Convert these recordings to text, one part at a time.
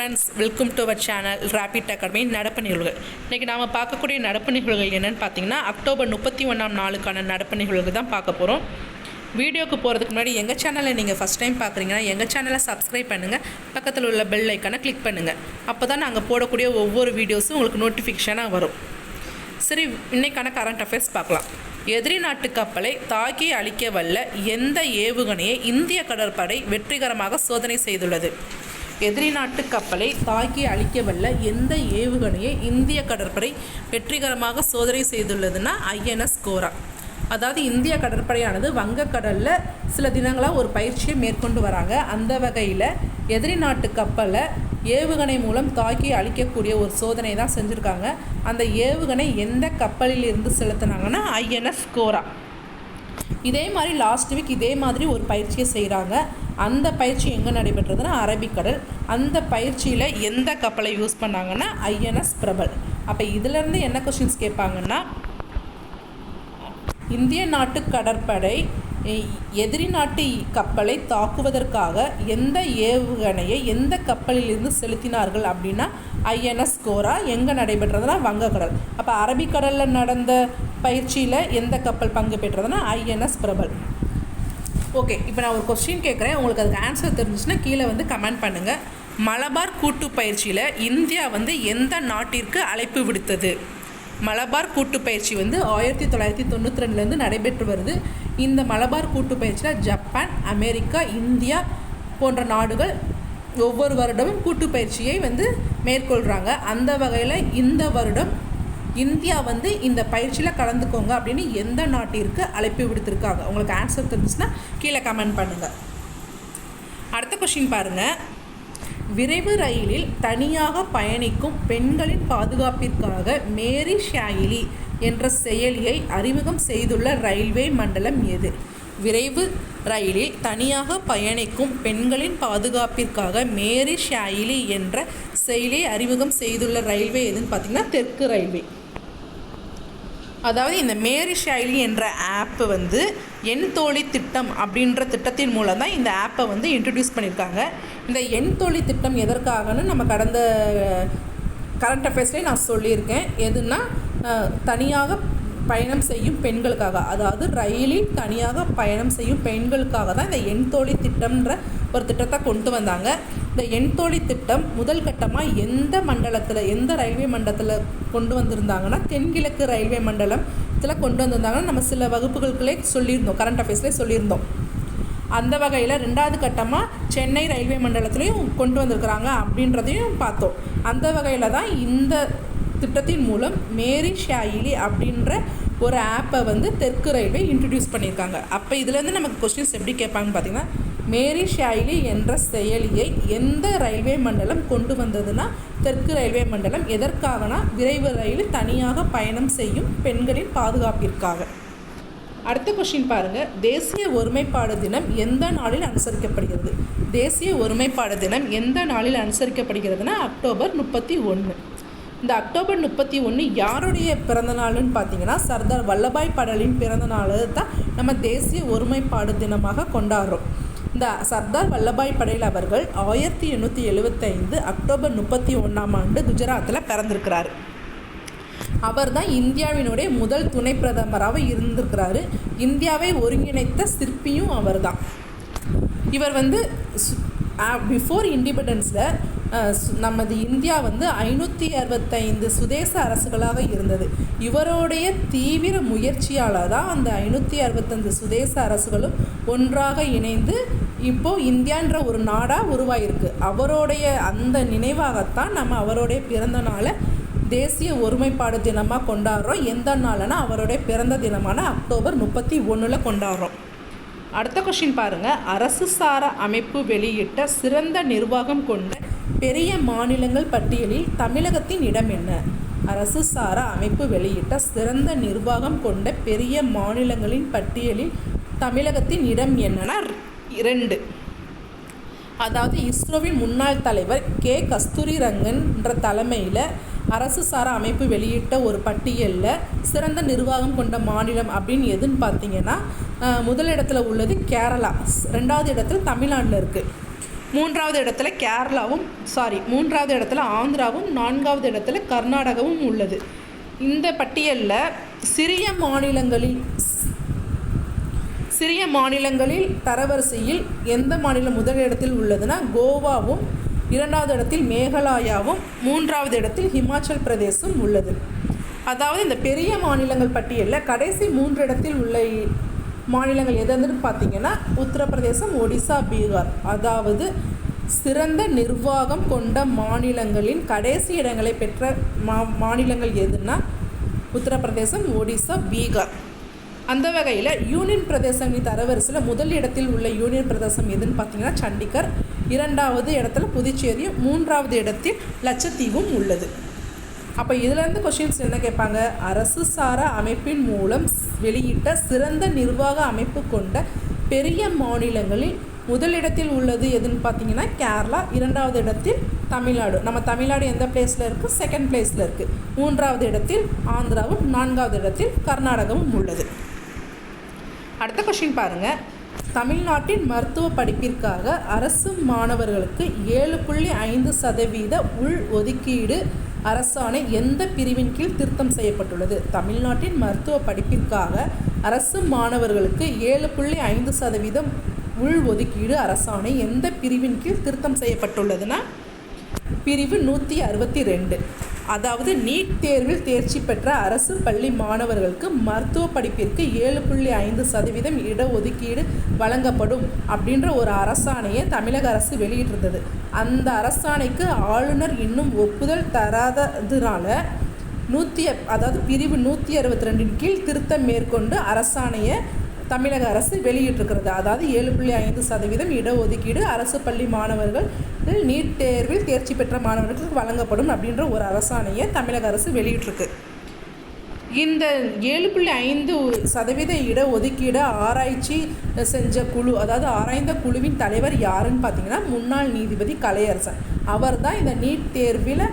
Friends welcome to our channel rapid academy நடப்பு நிகழ்வுகள் இன்றைக்கி நாம் பார்க்கக்கூடிய நடப்பு நிகழ்வுகள் என்னென்னு பார்த்தீங்கன்னா அக்டோபர் முப்பத்தி ஒன்றாம் நாளுக்கான நடப்பு நிகழ்வுகள் தான் பார்க்க போகிறோம் வீடியோக்கு போகிறதுக்கு முன்னாடி எங்கள் சேனலை நீங்கள் ஃபஸ்ட் டைம் பார்க்குறீங்கன்னா எங்கள் சேனலை சப்ஸ்கிரைப் பண்ணுங்கள் பக்கத்தில் உள்ள பெல் ஐக்கானை கிளிக் பண்ணுங்கள் அப்போ தான் நாங்கள் போடக்கூடிய ஒவ்வொரு வீடியோஸும் உங்களுக்கு நோட்டிஃபிகேஷனாக வரும். சரி இன்றைக்கான கரண்ட் அஃபேர்ஸ் பார்க்கலாம். எதிரி நாட்டு கப்பலை தாக்கி அழிக்க வல்ல எந்த ஏவுகணையை இந்திய கடற்படை வெற்றிகரமாக சோதனை செய்துள்ளது? எதிரி நாட்டு கப்பலை தாக்கி அழிக்க வல்ல எந்த ஏவுகணையை இந்திய கடற்படை வெற்றிகரமாக சோதனை செய்துள்ளதுன்னா ஐஎன்எஸ் கோரா. அதாவது இந்திய கடற்படையானது வங்கக்கடலில் சில தினங்களாக ஒரு பயிற்சியை மேற்கொண்டு வராங்க. அந்த வகையில் எதிரி நாட்டு கப்பலை ஏவுகணை மூலம் தாக்கி அழிக்கக்கூடிய ஒரு சோதனை தான் செஞ்சுருக்காங்க. அந்த ஏவுகணை எந்த கப்பலில் இருந்து செலுத்தினாங்கன்னா ஐஎன்எஸ் கோரா. இதே மாதிரி லாஸ்ட் வீக் இதே மாதிரி ஒரு பயிற்சியை செய்கிறாங்க அந்த பயிற்சி எங்கே நடைபெற்றதுன்னா அரபிக்கடல் அந்த பயிற்சியில் எந்த கப்பலை யூஸ் பண்ணாங்கன்னா ஐஎன்எஸ் பிரபல். அப்போ இதிலேருந்து என்ன கொஷின்ஸ் கேட்பாங்கன்னா இந்திய நாட்டு கடற்படை எதிரி நாட்டு கப்பலை தாக்குவதற்காக எந்த ஏவுகணையை எந்த கப்பலிலிருந்து செலுத்தினார்கள் அப்படின்னா ஐஎன்எஸ் கோரா எங்கே நடைபெற்றதுன்னா வங்கக்கடல். அப்போ அரபிக்கடலில் நடந்த பயிற்சியில் எந்த கப்பல் பங்கு பெற்றதுன்னா ஐஎன்எஸ் பிரபல். ஓகே இப்போ நான் ஒரு கொஸ்டின் கேட்குறேன் உங்களுக்கு அதுக்கு ஆன்சர் தெரிஞ்சுச்சுன்னா கீழே வந்து கமெண்ட் பண்ணுங்கள் மலபார் கூட்டு பயிற்சியில் இந்தியா வந்து எந்த நாட்டிற்கு அழைப்பு விடுத்தது? மலபார் கூட்டு பயிற்சி வந்து ஆயிரத்தி தொள்ளாயிரத்தி தொண்ணூற்றி ரெண்டுலேருந்து நடைபெற்று வருது. இந்த மலபார் கூட்டு பயிற்சியில் ஜப்பான் அமெரிக்கா இந்தியா போன்ற நாடுகள் ஒவ்வொரு வருடமும் கூட்டு பயிற்சியை வந்து மேற்கொள்கிறாங்க அந்த வகையில் இந்த வருடம் இந்தியா வந்து இந்த பயிற்சியில் கலந்துக்கோங்க அப்படின்னு எந்த நாட்டிற்கு அழைப்பு விடுத்திருக்காங்க? உங்களுக்கு ஆன்சர் தெரிஞ்சுன்னா கீழே கமெண்ட் பண்ணுங்கள் அடுத்த கொஷின் பாருங்கள் விரைவு ரயிலில் தனியாக பயணிக்கும் பெண்களின் பாதுகாப்பிற்காக மேரி ஷாயிலி என்ற செயலியை அறிமுகம் செய்துள்ள ரயில்வே மண்டலம் எது? விரைவு ரயிலில் தனியாக பயணிக்கும் பெண்களின் பாதுகாப்பிற்காக மேரி ஷாயிலி என்ற செயலியை அறிமுகம் செய்துள்ள ரயில்வே எதுன்னு பார்த்தீங்கன்னா தெற்கு ரயில்வே. அதாவது இந்த மேரி ஷைலி என்ற ஆப்பு வந்து என் தோழி திட்டம் அப்படின்ற திட்டத்தின் மூலம் தான் இந்த ஆப்பை வந்து இன்ட்ரடியூஸ் பண்ணியிருக்காங்க. இந்த என் தோழி திட்டம் எதற்காகன்னு நம்ம கடந்த கரண்ட் அஃபேர்ஸ்லேயே நான் சொல்லியிருக்கேன். எதுனா தனியாக பயணம் செய்யும் பெண்களுக்காக. அதாவது ரயிலில் தனியாக பயணம் செய்யும் பெண்களுக்காக தான் இந்த என் தோழி திட்டம்ன்ற ஒரு திட்டத்தை கொண்டு வந்தாங்க. இந்த என் திட்டம் முதல் கட்டமாக எந்த மண்டலத்தில் எந்த ரயில்வே மண்டலத்தில் கொண்டு வந்திருந்தாங்கன்னா தென்கிழக்கு ரயில்வே மண்டலம் இதில் கொண்டு வந்திருந்தாங்கன்னா நம்ம சில வகுப்புகளுக்குள்ளே சொல்லியிருந்தோம் கரண்ட் அஃபேர்ஸ்லேயே சொல்லியிருந்தோம். அந்த வகையில் ரெண்டாவது கட்டமாக சென்னை ரயில்வே மண்டலத்துலேயும் கொண்டு வந்திருக்கிறாங்க அப்படின்றதையும் பார்த்தோம். அந்த வகையில் தான் இந்த திட்டத்தின் மூலம் மேரி ஷாயிலி அப்படின்ற ஒரு ஆப்பை வந்து தெற்கு ரயில்வே இன்ட்ரடியூஸ் பண்ணியிருக்காங்க. அப்போ இதுலேருந்து நமக்கு கொஸ்டின்ஸ் எப்படி கேட்பாங்கன்னு பார்த்தீங்கன்னா மேரி ஷாயிலி என்ற செயலியை எந்த ரயில்வே மண்டலம் கொண்டு வந்ததுன்னா தெற்கு ரயில்வே மண்டலம் எதற்காகனா விரைவு ரயிலில் தனியாக பயணம் செய்யும் பெண்களின் பாதுகாப்பிற்காக. அடுத்த கொஷின் பாருங்கள் தேசிய ஒருமைப்பாடு தினம் எந்த நாளில் அனுசரிக்கப்படுகிறது? தேசிய ஒருமைப்பாடு தினம் எந்த நாளில் அனுசரிக்கப்படுகிறதுனா அக்டோபர் முப்பத்தி ஒன்று இந்த அக்டோபர் முப்பத்தி ஒன்று யாருடைய பிறந்தநாளுன்னு பார்த்தீங்கன்னா சர்தார் வல்லபாய் படலின் பிறந்த நாள் தான் நம்ம தேசிய ஒருமைப்பாடு தினமாக கொண்டாடுறோம். இந்த சர்தார் வல்லபாய் படேல் அவர்கள் ஆயிரத்தி எண்ணூற்றி எழுபத்தைந்து அக்டோபர் முப்பத்தி ஒன்றாம் ஆண்டு குஜராத்தில் பிறந்திருக்கிறார். அவர் தான் இந்தியாவினுடைய முதல் துணை பிரதமராக இருந்திருக்கிறாரு. இந்தியாவை ஒருங்கிணைத்த சிற்பியும் அவர்தான் இவர் வந்து பிஃபோர் இண்டிபெண்டன்ஸில் நமது இந்தியா வந்து ஐநூற்றி அறுபத்தைந்து சுதேச அரசுகளாக இருந்தது. இவருடைய தீவிர முயற்சியால் தான் அந்த ஐநூற்றி அறுபத்தஞ்சு சுதேச அரசுகளும் ஒன்றாக இணைந்து இப்போ இந்தியான்ற ஒரு நாடாக உருவாயிருக்கு. அவருடைய அந்த நினைவாகத்தான் நம்ம அவருடைய பிறந்த நாளை தேசிய ஒருமைப்பாடு தினமாக கொண்டாடுறோம். எந்த நாள்னா அவருடைய பிறந்த தினமான அக்டோபர் முப்பத்தி ஒன்றில் கொண்டாடுறோம். அடுத்த கொஷின் பாருங்கள் அரசு சாரா அமைப்பு வெளியிட்ட சிறந்த நிர்வாகம் கொண்ட பெரிய மாநிலங்கள் பட்டியலில் தமிழகத்தின் இடம் என்ன? அரசு சாரா அமைப்பு வெளியிட்ட சிறந்த நிர்வாகம் கொண்ட பெரிய மாநிலங்களின் பட்டியலில் தமிழகத்தின் இடம் என்னன்னா இரண்டு. அதாவது இஸ்ரோவின் முன்னாள் தலைவர் கே. கஸ்தூரி ரங்கன்ற தலைமையில் அரசு சாரா அமைப்பு வெளியிட்ட ஒரு பட்டியலில் சிறந்த நிர்வாகம் கொண்ட மாநிலம் அப்படின்னு எதுன்னு பார்த்தீங்கன்னா முதலிடத்தில் முதல் இடத்துல உள்ளது கேரளா. ரெண்டாவது இடத்துல தமிழ்நாட்டில் இருக்குது மூன்றாவது இடத்துல கேரளாவும் சாரி மூன்றாவது இடத்துல ஆந்திராவும் நான்காவது இடத்துல கர்நாடகாவும் உள்ளது. இந்த பட்டியலில் சிறிய மாநிலங்களில் சிறிய மாநிலங்களில் தரவரிசையில் எந்த மாநிலம் முதல் இடத்தில் உள்ளதுன்னா கோவாவும் இரண்டாவது இடத்தில் மேகாலயாவும் மூன்றாவது இடத்தில் ஹிமாச்சல் பிரதேசம் உள்ளது. அதாவது இந்த பெரிய மாநிலங்கள் பட்டியலில் கடைசி மூன்று இடத்தில் உள்ள மாநிலங்கள் எதுன்னு பார்த்தீங்கன்னா உத்தரப்பிரதேசம் ஒடிசா பீகார். அதாவது சிறந்த நிர்வாகம் கொண்ட மாநிலங்களின் கடைசி இடங்களை பெற்ற மா மாநிலங்கள் எதுன்னா உத்தரப்பிரதேசம் ஒடிசா பீகார். அந்த வகையில் யூனியன் பிரதேசங்களின் தரவரிசையில் முதல் இடத்தில் உள்ள யூனியன் பிரதேசம் எதுன்னு பார்த்தீங்கன்னா சண்டிகர். இரண்டாவது இடத்துல புதுச்சேரியும் மூன்றாவது இடத்தில் லட்சத்தீவும் உள்ளது. அப்போ இதுலேருந்து கொஷின்ஸ் என்ன கேட்பாங்க? அரசு சாரா அமைப்பின் மூலம் வெளியிட்ட சிறந்த நிர்வாக அமைப்பு கொண்ட பெரிய மாநிலங்களில் முதலிடத்தில் உள்ளது எதுன்னு பார்த்தீங்கன்னா கேரளா இரண்டாவது இடத்தில் தமிழ்நாடு. நம்ம தமிழ்நாடு எந்த பிளேஸில் இருக்குது செகண்ட் பிளேஸில் இருக்குது மூன்றாவது இடத்தில் ஆந்திராவும் நான்காவது இடத்தில் கர்நாடகாவும் உள்ளது. அடுத்த கொஷின் பாருங்கள் தமிழ்நாட்டின் மருத்துவ படிப்பிற்காக அரசு மாணவர்களுக்கு ஏழு புள்ளி ஐந்து சதவீத உள் ஒதுக்கீடு அரசாணை எந்த பிரிவின் கீழ் திருத்தம் செய்யப்பட்டுள்ளது? தமிழ்நாட்டின் மருத்துவ படிப்பிற்காக அரசு மாணவர்களுக்கு ஏழு புள்ளி ஐந்து சதவீதம் உள் ஒதுக்கீடு அரசாணை எந்த பிரிவின் கீழ் திருத்தம் செய்யப்பட்டுள்ளதுன்னா? பிரிவு நூற்றி அறுபத்தி ரெண்டு. அதாவது நீட் தேர்வில் தேர்ச்சி பெற்ற அரசு பள்ளி மாணவர்களுக்கு மருத்துவ படிப்பிற்கு ஏழு புள்ளி ஐந்து சதவீதம் இடஒதுக்கீடு வழங்கப்படும் அப்படின்ற ஒரு அரசாணையை தமிழக அரசு வெளியிட்டிருந்தது. அந்த அரசாணைக்கு ஆளுநர் இன்னும் ஒப்புதல் தராததுனால நூற்றி அதாவது பிரிவு நூற்றி அறுபத்தி ரெண்டின் கீழ் திருத்தம் மேற்கொண்டு அரசாணையை தமிழக அரசு வெளியிட்டிருக்கிறது. அதாவது ஏழு புள்ளி ஐந்து சதவீதம் இடஒதுக்கீடு அரசு பள்ளி மாணவர்கள் நீட் தேர்வில் தேர்ச்சி பெற்ற மாணவர்களுக்கு வழங்கப்படும் அப்படின்ற ஒரு அரசாணையை தமிழக அரசு வெளியிட்டிருக்கு. இந்த ஏழு புள்ளி ஐந்து சதவீத இடஒதுக்கீடு ஆராய்ச்சி செஞ்ச குழு அதாவது ஆராய்ந்த குழுவின் தலைவர் யாருன்னு பார்த்தீங்கன்னா முன்னாள் நீதிபதி கலையரசன். அவர் தான் இந்த நீட் தேர்வில்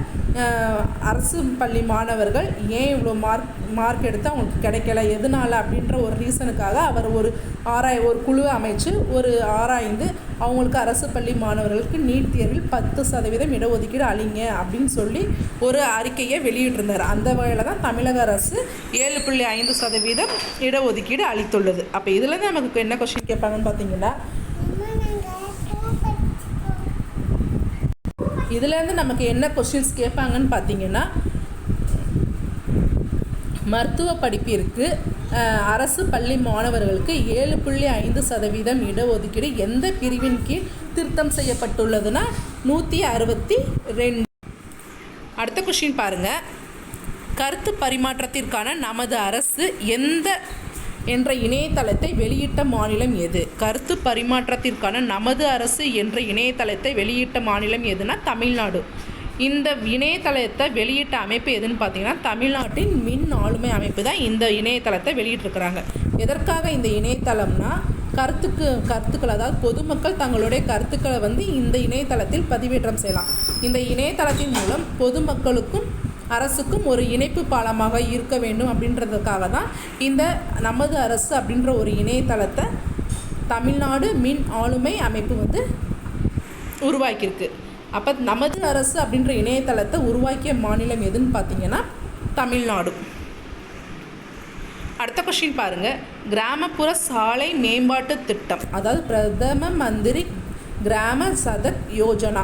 அரசு பள்ளி மாணவர்கள் ஏன் இவ்வளோ மார்க் மார்க் எடுத்து அவங்களுக்கு கிடைக்கல? எதனால? அப்படின்ற ஒரு ரீசனுக்காக அவர் ஒரு ஆராய் ஒரு குழு அமைச்சு ஒரு ஆராய்ந்து அவங்களுக்கு அரசு பள்ளி மாணவர்களுக்கு நீட் தேர்வில் பத்து சதவீதம் இடஒதுக்கீடு அளிங்க அப்படின்னு சொல்லி ஒரு அறிக்கையை வெளியிட்டிருந்தார். அந்த வகையில் தான் தமிழக அரசு ஏழு புள்ளி ஐந்து சதவீதம் இடஒதுக்கீடு அளித்துள்ளது. அப்போ இதுலேருந்து நமக்கு என்ன கொஸ்டின் கேட்பாங்கன்னு பார்த்தீங்கன்னா இதுலேருந்து நமக்கு என்ன கொஸ்டின்ஸ் கேட்பாங்கன்னு பார்த்தீங்கன்னா மருத்துவ படிப்பிற்கு அரசு பள்ளி மாணவர்களுக்கு ஏழு புள்ளி ஐந்து சதவீதம் இடஒதுக்கீடு எந்த பிரிவின் கீழ் திருத்தம் செய்யப்பட்டுள்ளதுன்னா நூற்றி அறுபத்தி ரெண்டு. அடுத்த கொஷின் பாருங்கள் கருத்து பரிமாற்றத்திற்கான நமது அரசு எந்த என்ற இணையதளத்தை வெளியிட்ட மாநிலம் எது? கருத்து பரிமாற்றத்திற்கான நமது அரசு என்ற இணையதளத்தை வெளியிட்ட மாநிலம் எதுனா தமிழ்நாடு. இந்த இணையதளத்தை வெளியிட்ட அமைப்பு எதுன்னு பார்த்தீங்கன்னா தமிழ்நாட்டின் மின் ஆளுமை அமைப்பு தான் இந்த இணையதளத்தை வெளியிட்டிருக்கிறாங்க. எதற்காக இந்த இணையதளம்னா கருத்துக்கு கருத்துக்கள் அதாவது பொதுமக்கள் தங்களுடைய கருத்துக்களை வந்து இந்த இணையதளத்தில் பதிவேற்றம் செய்யலாம். இந்த இணையதளத்தின் மூலம் பொதுமக்களுக்கும் அரசுக்கும் ஒரு இணைப்பு பாலமாக இருக்க வேண்டும் அப்படின்றதுக்காக தான் இந்த நமது அரசு அப்படின்ற ஒரு இணையதளத்தை தமிழ்நாடு மின் ஆளுமை அமைப்பு வந்து உருவாக்கியிருக்கு. அப்போ நமது அரசு அப்படின்ற இணையதளத்தை உருவாக்கிய மாநிலம் எதுன்னு பார்த்தீங்கன்னா தமிழ்நாடு. அடுத்த கொஸ்டின் பாருங்கள் கிராமப்புற சாலை மேம்பாட்டு திட்டம் அதாவது பிரதம மந்திரி கிராம சதக் யோஜனா.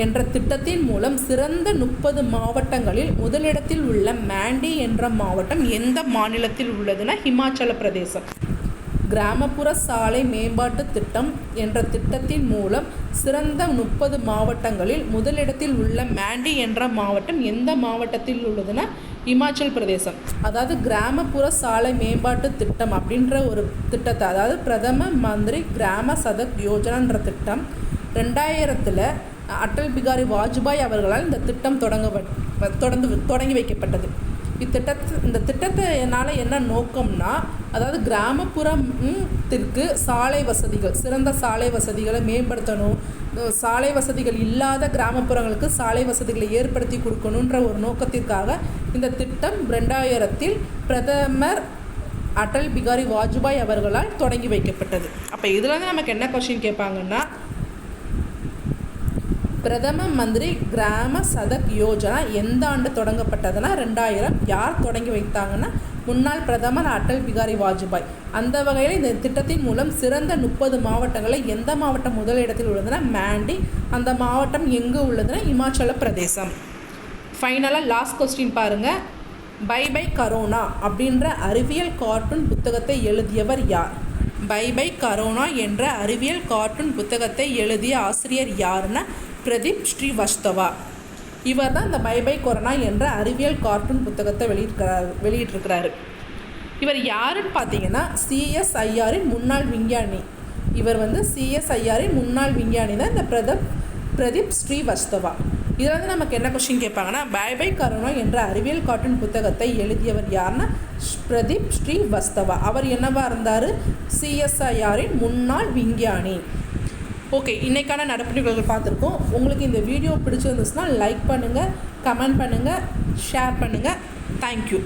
என்ற திட்டத்தின் மூலம் சிறந்த முப்பது மாவட்டங்களில் முதலிடத்தில் உள்ள மாண்டி என்ற மாவட்டம் எந்த மாநிலத்தில் உள்ளதுன்னா ஹிமாச்சல பிரதேசம். கிராமப்புற சாலை மேம்பாட்டு திட்டம் என்ற திட்டத்தின் மூலம் சிறந்த முப்பது மாவட்டங்களில் முதலிடத்தில் உள்ள மாண்டி என்ற மாவட்டம் எந்த மாவட்டத்தில் உள்ளதுன்னா இமாச்சல் பிரதேசம். அதாவது கிராமப்புற சாலை மேம்பாட்டு திட்டம் அப்படின்ற ஒரு திட்டத்தை அதாவது பிரதம மந்திரி கிராம சதக் யோஜனான்ற திட்டம் ரெண்டாயிரத்தில் அட்டல் பிகாரி வாஜ்பாய் அவர்களால் இந்த திட்டம் தொடங்க தொடர்ந்து தொடங்கி வைக்கப்பட்டது. இத்திட்டத்தை இந்த திட்டத்தினால என்ன நோக்கம்னா அதாவது கிராமப்புறத்திற்கு சாலை வசதிகள் சிறந்த சாலை வசதிகளை மேம்படுத்தணும் சாலை வசதிகள் இல்லாத கிராமப்புறங்களுக்கு சாலை வசதிகளை ஏற்படுத்தி கொடுக்கணுன்ற ஒரு நோக்கத்திற்காக இந்த திட்டம் ரெண்டாயிரத்தில் பிரதமர் அடல் பிகாரி வாஜ்பாய் அவர்களால் தொடங்கி வைக்கப்பட்டது. அப்போ இதில் வந்து நமக்கு என்ன கொஷின் கேட்பாங்கன்னா பிரதம மந்திரி கிராம சதக் யோஜனா எந்த ஆண்டு தொடங்கப்பட்டதுன்னா ரெண்டாயிரம் யார் தொடங்கி வைத்தாங்கன்னா முன்னாள் பிரதமர் அடல் பிகாரி வாஜ்பாய். அந்த வகையில் இந்த திட்டத்தின் மூலம் சிறந்த முப்பது மாவட்டங்களில் எந்த மாவட்டம் முதலிடத்தில் உள்ளதுன்னா மேண்டி அந்த மாவட்டம் எங்கு உள்ளதுன்னா இமாச்சல பிரதேசம். ஃபைனலாக லாஸ்ட் கொஸ்டின் பாருங்கள் பை பை கரோனா அப்படின்ற அறிவியல் கார்ட்டூன் புத்தகத்தை எழுதியவர் யார்? பை பை கரோனா என்ற அறிவியல் கார்ட்டூன் புத்தகத்தை எழுதிய ஆசிரியர் யாருன்னா பிரதீப் ஸ்ரீவஸ்தவா. இவர் தான் இந்த மைபை கொரோனா என்ற அறிவியல் கார்ட்டூன் புத்தகத்தை வெளியிட்டிருக்கிறார் வெளியிட்டிருக்கிறாரு. இவர் யாருன்னு பார்த்தீங்கன்னா சிஎஸ்ஐஆரின் முன்னாள் விஞ்ஞானி. இவர் வந்து சிஎஸ்ஐஆரின் முன்னாள் விஞ்ஞானி தான் இந்த பிரதப் பிரதீப் ஸ்ரீவஸ்தவா. இதில் வந்து நமக்கு என்ன கொஷின் கேட்பாங்கன்னா பை பை கரோனா என்ற அறிவியல் கார்ட்டூன் புத்தகத்தை எழுதியவர் யாருன்னா பிரதீப் ஸ்ரீவஸ்தவா. அவர் என்னவா இருந்தார்? சிஎஸ்ஐஆரின் முன்னாள் விஞ்ஞானி. ஓகே இன்றைக்கான நடப்பு பார்த்துருக்கோம். உங்களுக்கு இந்த வீடியோ பிடிச்சிருந்துச்சுன்னா லைக் பண்ணுங்கள் கமெண்ட் பண்ணுங்கள் ஷேர் பண்ணுங்கள் தேங்க்யூ